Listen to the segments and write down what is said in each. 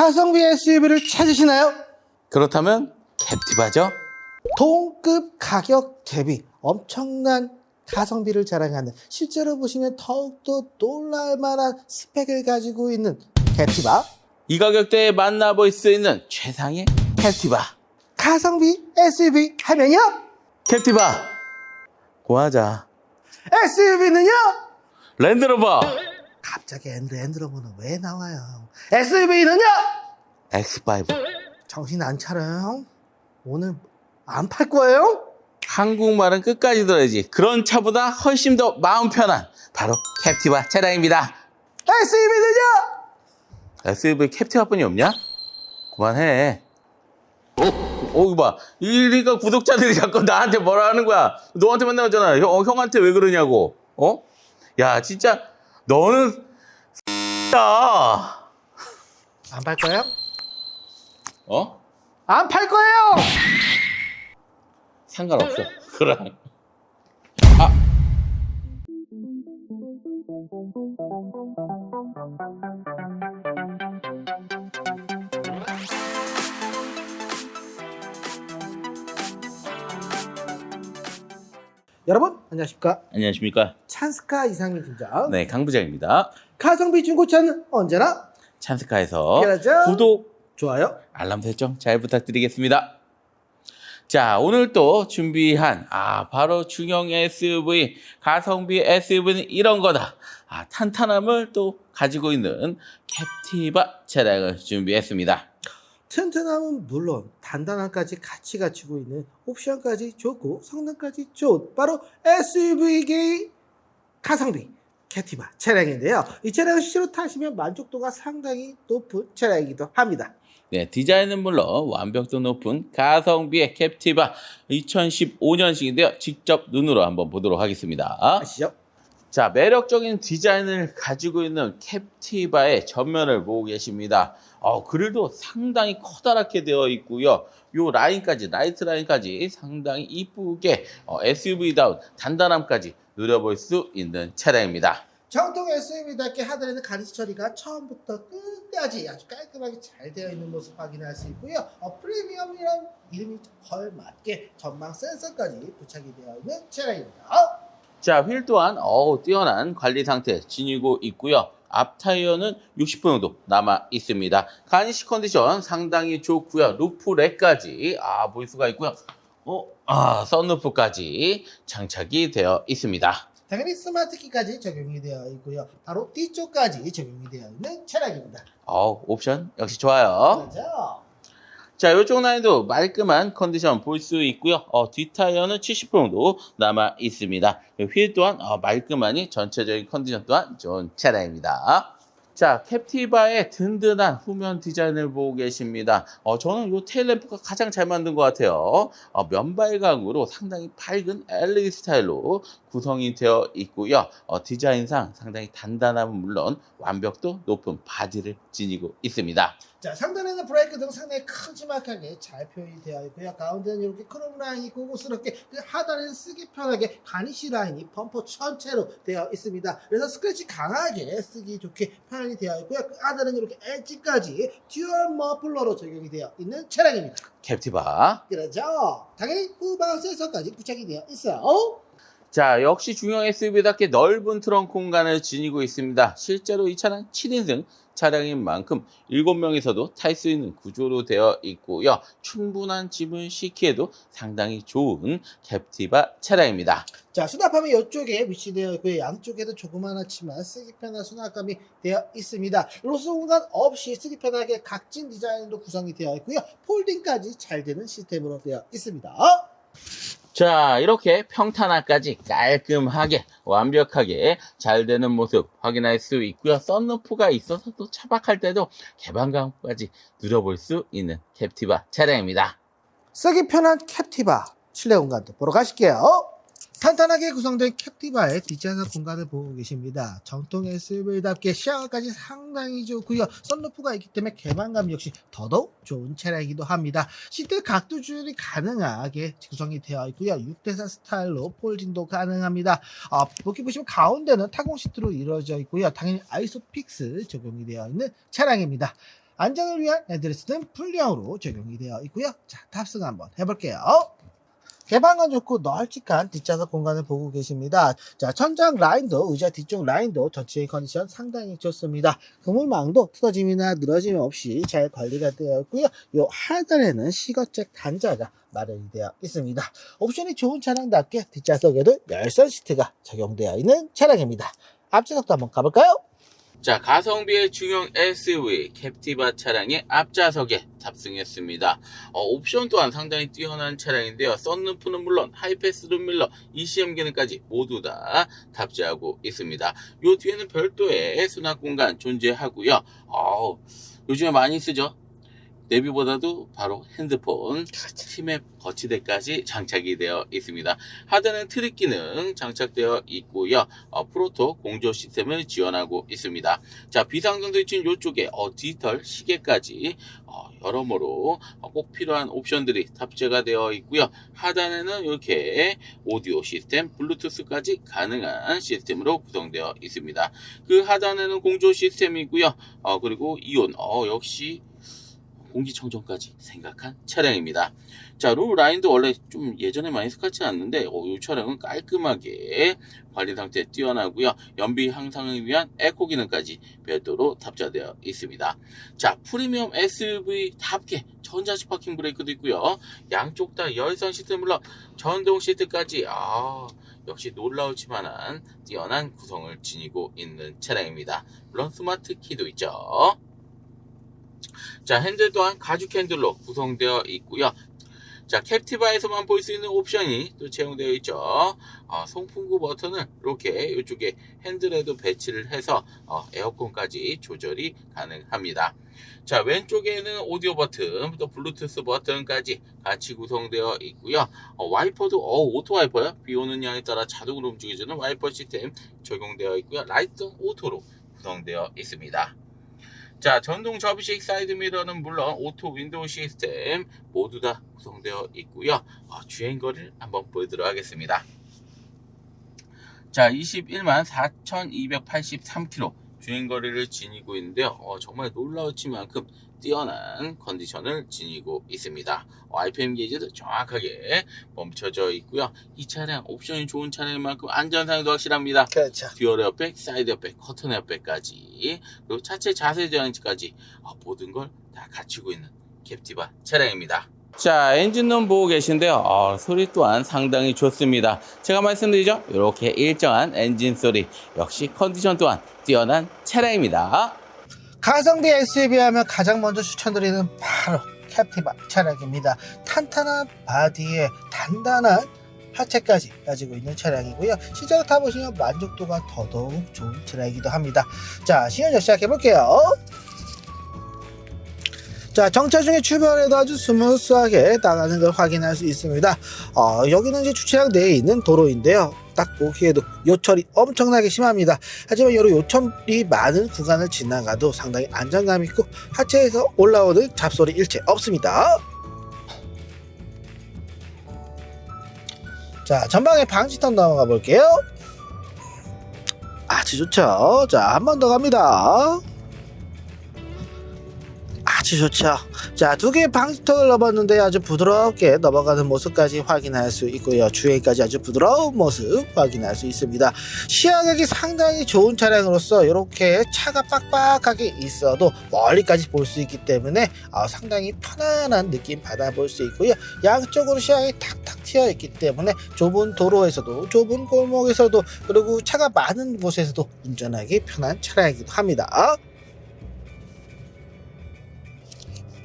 가성비 SUV를 찾으시나요? 그렇다면 캡티바죠? 동급 가격 대비 엄청난 가성비를 자랑하는 실제로 보시면 더욱더 놀랄만한 스펙을 가지고 있는 캡티바 이 가격대에 만나볼 수 있는 최상의 캡티바. 가성비 SUV 하면요 캡티바. 고하자. SUV는요 랜드로버. 갑자기 앤드 앤드로버는 왜 나와요 SUV는요 X5. 정신 안 차려요 오늘 안 팔 거예요? 한국말은 끝까지 들어야지. 그런 차보다 훨씬 더 마음 편한 바로 캡티바 차량입니다. SUV는요 SUV 캡티바뿐이 없냐? 그만해. 어? 어, 이거 봐. 이리가 구독자들이 자꾸 나한테 뭐라 하는 거야. 너한테 맨날 하잖아. 형, 어, 형한테 왜 그러냐고. 어? 야, 진짜, 너는, 야. 안 팔 거예요? 어? 안 팔 거예요 상관없어. 그럼. 아. 여러분 안녕하십니까 안녕하십니까. 찬스카 이상민 팀장 네, 강부장입니다. 가성비 중고차는 언제나 찬스카에서 그렇죠. 구독, 좋아요 알람 설정 잘 부탁드리겠습니다. 자, 오늘 또 준비한, 아, 바로 중형 SUV, 가성비 SUV는 이런 거다. 아, 탄탄함을 또 가지고 있는 캡티바 차량을 준비했습니다. 튼튼함은 물론 단단함까지 같이 갖추고 있는 옵션까지 좋고 성능까지 좋은 바로 SUV계의 가성비 캐티바 차량인데요. 이 차량을 실제로 타시면 만족도가 상당히 높은 차량이기도 합니다. 네, 디자인은 물론 완벽도 높은 가성비의 캡티바 2015년식인데요. 직접 눈으로 한번 보도록 하겠습니다. 아시죠? 자, 매력적인 디자인을 가지고 있는 캡티바의 전면을 보고 계십니다. 어, 그릴도 상당히 커다랗게 되어 있고요. 요 라인까지, 라이트 라인까지 상당히 이쁘게 어, SUV다운 단단함까지 누려볼 수 있는 차량입니다. 정통 SUV답게 하단에는 가니시 처리가 처음부터 끝까지 아주 깔끔하게 잘 되어 있는 모습 확인할 수 있고요. 어, 프리미엄이란 이름이 걸맞게 전방 센서까지 부착이 되어 있는 차량입니다. 자, 휠 또한 어우, 뛰어난 관리 상태 지니고 있고요. 앞 타이어는 60% 정도 남아 있습니다. 가니시 컨디션 상당히 좋고요. 루프렉까지 아, 볼 수가 있고요. 어, 아, 썬루프까지 장착이 되어 있습니다. 당연히 스마트 키까지 적용이 되어 있고요. 바로 뒤쪽까지 적용이 되어 있는 차량입니다. 어, 옵션 역시 좋아요. 그렇죠? 자, 이쪽 라인도 말끔한 컨디션 볼 수 있고요. 어, 뒷타이어는 70% 정도 남아 있습니다. 휠 또한 어, 말끔하니 전체적인 컨디션 또한 좋은 차량입니다. 자, 캡티바의 든든한 후면 디자인을 보고 계십니다. 어, 저는 이 테일램프가 가장 잘 만든 것 같아요. 어, 면발각으로 상당히 밝은 LED 스타일로 구성이 되어 있고요. 어, 디자인상 상당히 단단함은 물론 완벽도 높은 바디를 지니고 있습니다. 자, 상단에는 브레이크 등 상당히 큼지막하게 잘 표현이 되어 있고요. 가운데는 이렇게 크롬 라인이 고급스럽게 그 하단에는 쓰기 편하게 가니시 라인이 범퍼 전체로 되어 있습니다. 그래서 스크래치 강하게 쓰기 좋게 표현이 되어 있고요. 그 하단에는 이렇게 엣지까지 듀얼 머플러로 적용이 되어 있는 차량입니다. 캡티바. 그렇죠? 당연히 후방 센서까지 부착이 되어 있어요. 자, 역시 중형 SUV답게 넓은 트렁크 공간을 지니고 있습니다. 실제로 이 차량 7인승 차량인 만큼 7명에서도 탈 수 있는 구조로 되어 있고요. 충분한 짐을 싣기에도 상당히 좋은 캡티바 차량입니다. 자, 수납함이 이쪽에 위치되어 있고요. 양쪽에도 조그만하지만 쓰기 편한 수납감이 되어 있습니다. 로스 공간 없이 쓰기 편하게 각진 디자인으로 구성이 되어 있고요. 폴딩까지 잘 되는 시스템으로 되어 있습니다. 자, 이렇게 평탄화까지 깔끔하게 완벽하게 잘 되는 모습 확인할 수 있고요. 썬루프가 있어서 또 차박할 때도 개방감까지 누려볼 수 있는 캡티바 차량입니다. 쓰기 편한 캡티바 실내 공간도 보러 가실게요. 탄탄하게 구성된 캡티바의 뒷좌석 공간을 보고 계십니다. 정통 SUV답게 시야까지 상당히 좋고요. 썬루프가 있기 때문에 개방감 역시 더더욱 좋은 차량이기도 합니다. 시트 각도 조절이 가능하게 구성이 되어 있고요. 6대4 스타일로 폴딩도 가능합니다. 아, 이렇게 보시면 가운데는 타공 시트로 이루어져 있고요. 당연히 아이소픽스 적용이 되어 있는 차량입니다. 안정을 위한 헤드레스트는 풀형으로 적용이 되어 있고요. 자, 탑승 한번 해볼게요. 개방은 좋고 널찍한 뒷좌석 공간을 보고 계십니다. 자, 천장 라인도 의자 뒤쪽 라인도 전체의 컨디션 상당히 좋습니다. 그물망도 틀어짐이나 늘어짐 없이 잘 관리가 되어 있고요. 요 하단에는 시거잭 단자가 마련이 되어 있습니다. 옵션이 좋은 차량답게 뒷좌석에도 열선 시트가 적용되어 있는 차량입니다. 앞좌석도 한번 가볼까요? 자, 가성비의 중형 SUV 캡티바 차량의 앞좌석에 탑승했습니다. 어, 옵션 또한 상당히 뛰어난 차량인데요. 썬루프는 물론 하이패스 룸밀러, ECM 기능까지 모두 다 탑재하고 있습니다. 요 뒤에는 별도의 수납 공간 존재하고요. 어, 요즘에 많이 쓰죠. 내비보다도 바로 핸드폰, 치맵 거치대까지 장착이 되어 있습니다. 하단은 트릭 기능 장착되어 있고요. 어, 프로토 공조 시스템을 지원하고 있습니다. 자, 비상등 스위치는 이쪽에 어, 디지털 시계까지 어, 여러모로 어, 꼭 필요한 옵션들이 탑재가 되어 있고요. 하단에는 이렇게 오디오 시스템, 블루투스까지 가능한 시스템으로 구성되어 있습니다. 그 하단에는 공조 시스템이고요. 어, 그리고 이온, 어, 역시 공기청정까지 생각한 차량입니다. 자, 루 라인도 원래 좀 예전에 많이 스카치 않는데, 어, 이 차량은 깔끔하게 관리 상태 뛰어나고요. 연비 향상을 위한 에코 기능까지 별도로 탑재되어 있습니다. 자, 프리미엄 SUV답게 전자식 파킹 브레이크도 있고요. 양쪽 다 열선 시트 물론 전동 시트까지 아, 역시 놀라울지만한 뛰어난 구성을 지니고 있는 차량입니다. 물론 스마트 키도 있죠. 자, 핸들 또한 가죽 핸들로 구성되어 있고요. 자, 캡티바에서만 볼 수 있는 옵션이 또 채용되어 있죠. 어, 송풍구 버튼은 이렇게 이쪽에 핸들에도 배치를 해서 어, 에어컨까지 조절이 가능합니다. 자, 왼쪽에는 오디오 버튼, 또 블루투스 버튼까지 같이 구성되어 있고요. 어, 와이퍼도 어, 오토 와이퍼요. 비 오는 양에 따라 자동으로 움직여주는 와이퍼 시스템 적용되어 있고요. 라이트 오토로 구성되어 있습니다. 자, 전동 접이식 사이드 미러는 물론 오토 윈도우 시스템 모두 다 구성되어 있고요. 어, 주행거리를 한번 보여드리도록 하겠습니다. 자, 21만 4,283km 주행거리를 지니고 있는데요. 어, 정말 놀라웠을 만큼 뛰어난 컨디션을 지니고 있습니다. 어, RPM 게이지도 정확하게 멈춰져 있고요. 이 차량 옵션이 좋은 차량인 만큼 안전상도 확실합니다. 그렇죠. 듀얼 에어백, 사이드 에어백, 커튼 에어백까지 그리고 차체 자세 저항치까지 어, 모든 걸 다 갖추고 있는 캡티바 차량입니다. 자 엔진룸 보고 계신데요. 어, 소리 또한 상당히 좋습니다. 제가 말씀드리죠. 이렇게 일정한 엔진 소리 역시 컨디션 또한 뛰어난 차량입니다. 가성비 SUV 하면 가장 먼저 추천드리는 바로 캡티바 차량입니다. 탄탄한 바디에 단단한 하체까지 가지고 있는 차량이고요. 실제로 타보시면 만족도가 더더욱 좋은 차량이기도 합니다. 자, 시연전 시작해볼게요. 자, 정차 중에 출발해도 아주 스무스하게 나가는 걸 확인할 수 있습니다. 어, 여기는 이제 주차장 내에 있는 도로인데요. 딱 보기에도 요철이 엄청나게 심합니다. 하지만 여러 요철이 많은 구간을 지나가도 상당히 안정감 있고 하체에서 올라오는 잡소리 일체 없습니다. 자, 전방에 방지턱 넘어가 볼게요. 아주 좋죠. 자, 한 번 더 갑니다. 아주 좋죠. 자, 두 개의 방지턱을 넘었는데 아주 부드럽게 넘어가는 모습까지 확인할 수 있고요. 주행까지 아주 부드러운 모습 확인할 수 있습니다. 시야각이 상당히 좋은 차량으로서 이렇게 차가 빡빡하게 있어도 멀리까지 볼 수 있기 때문에 어, 상당히 편안한 느낌 받아볼 수 있고요. 양쪽으로 시야각이 탁탁 튀어 있기 때문에 좁은 도로에서도 좁은 골목에서도 그리고 차가 많은 곳에서도 운전하기 편한 차량이기도 합니다.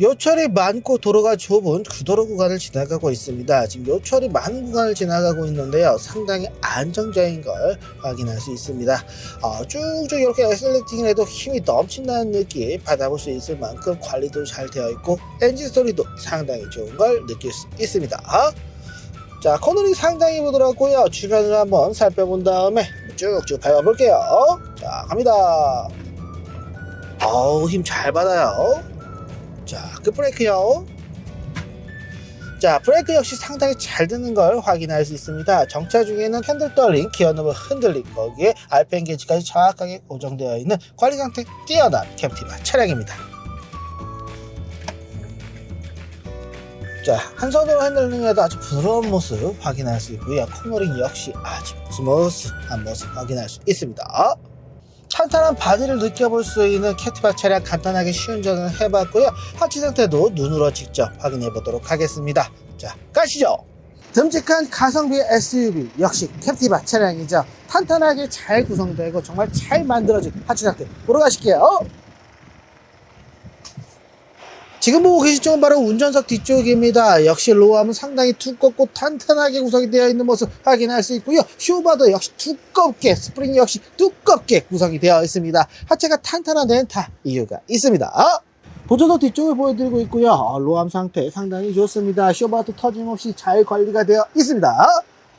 요철이 많고 도로가 좁은 구도로 구간을 지나가고 있습니다. 지금 요철이 많은 구간을 지나가고 있는데요. 상당히 안정적인 걸 확인할 수 있습니다. 어, 쭉쭉 이렇게 엑셀레팅을 해도 힘이 넘친다는 느낌 받아볼 수 있을 만큼 관리도 잘 되어 있고 엔진 소리도 상당히 좋은 걸 느낄 수 있습니다. 자, 코너링 상당히 부드럽고요. 주변을 한번 살펴본 다음에 쭉쭉 밟아볼게요. 자, 갑니다. 어우, 힘 잘 받아요. 자, 그 끝브레이크요. 자, 브레이크 역시 상당히 잘 드는 걸 확인할 수 있습니다. 정차 중에는 핸들 떨림, 기어 노브 흔들림, 거기에 알펜 게이지까지 정확하게 고정되어 있는 관리 상태 뛰어난 캠티바 차량입니다. 자, 한 손으로 핸들링해도 아주 부드러운 모습 확인할 수 있고요. 코너링 역시 아주 스무스한 모습 확인할 수 있습니다. 탄탄한 바디를 느껴볼 수 있는 캐티바 차량 간단하게 시운전을 해봤고요. 하체 상태도 눈으로 직접 확인해 보도록 하겠습니다. 자, 가시죠. 듬직한 가성비 SUV 역시 캡티바 차량이죠. 탄탄하게 잘 구성되고 정말 잘 만들어진 하체 상태 보러 가실게요. 지금 보고 계신 쪽은 바로 운전석 뒤쪽입니다. 역시 로함은 상당히 두껍고 탄탄하게 구성이 되어 있는 모습 확인할 수 있고요. 쇼바도 역시 두껍게, 스프링 역시 두껍게 구성이 되어 있습니다. 하체가 탄탄한 데는 다 이유가 있습니다. 보조석 뒤쪽을 보여드리고 있고요. 어, 로함 상태 상당히 좋습니다. 쇼바도 터짐없이 잘 관리가 되어 있습니다.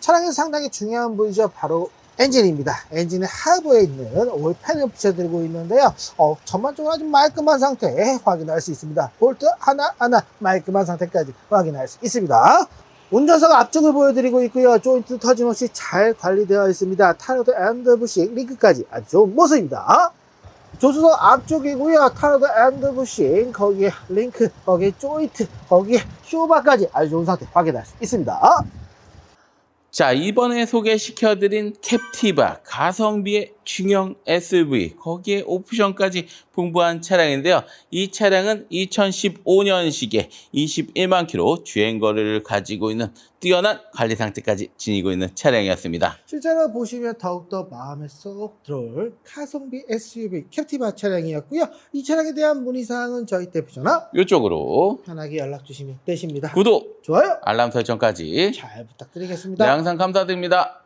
차량에서 상당히 중요한 부위죠. 바로 엔진입니다. 엔진의 하부에 있는 올팬을 붙여드리고 있는데요. 어, 전반적으로 아주 말끔한 상태 확인할 수 있습니다. 볼트 하나하나 말끔한 상태까지 확인할 수 있습니다. 운전석 앞쪽을 보여드리고 있고요. 조인트 터짐없이 잘 관리되어 있습니다. 타로드 앤드 부식 링크까지 아주 좋은 모습입니다. 조수석 앞쪽이고요. 타로드 앤드 부식 거기에 링크, 거기에 조인트, 거기에 쇼바까지 아주 좋은 상태 확인할 수 있습니다. 자, 이번에 소개시켜드린 캡티바 가성비의 중형 SUV 거기에 옵션까지 풍부한 차량인데요. 이 차량은 2015년식에 21만 킬로 주행 거리를 가지고 있는 뛰어난 관리 상태까지 지니고 있는 차량이었습니다. 실제로 보시면 더욱더 마음에 쏙 들어올 가성비 SUV 캡티바 차량이었고요. 이 차량에 대한 문의사항은 저희 대표전화 이쪽으로 편하게 연락 주시면 되십니다. 구독, 좋아요. 알람 설정까지 잘 네, 부탁드리겠습니다. 항상 감사드립니다.